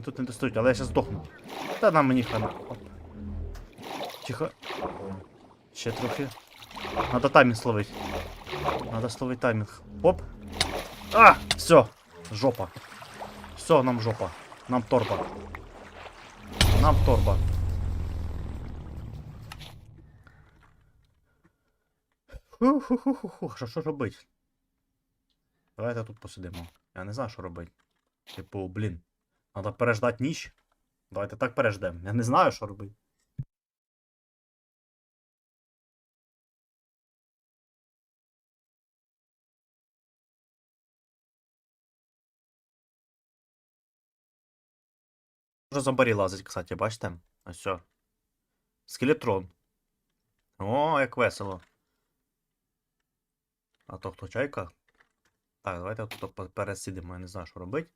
вони тут не достають, але я зараз здохну. Та на мені хана. Оп. Тихо. Ще трохи. Надо таймінг словити. Надо словити таймінг. Оп. А! Все. Жопа. Все, нам жопа. Нам торба. Нам торба. Фу-ху-ху-ху-ху. Що, що робить? Давайте тут посидимо. Я не знаю, що робити. Типу, блін. Надо переждати ніч. Давайте так переждемо. Я не знаю, що робити. Вже зомбарі лазить, кстати, бачите? Ось все. Скелетрон. О, як весело. А то хто чайка? Так, давайте тут пересидимо, я не знаю, що робити.